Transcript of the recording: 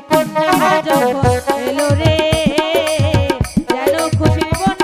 কন্যা যখন এলো রে যেন খুশি মন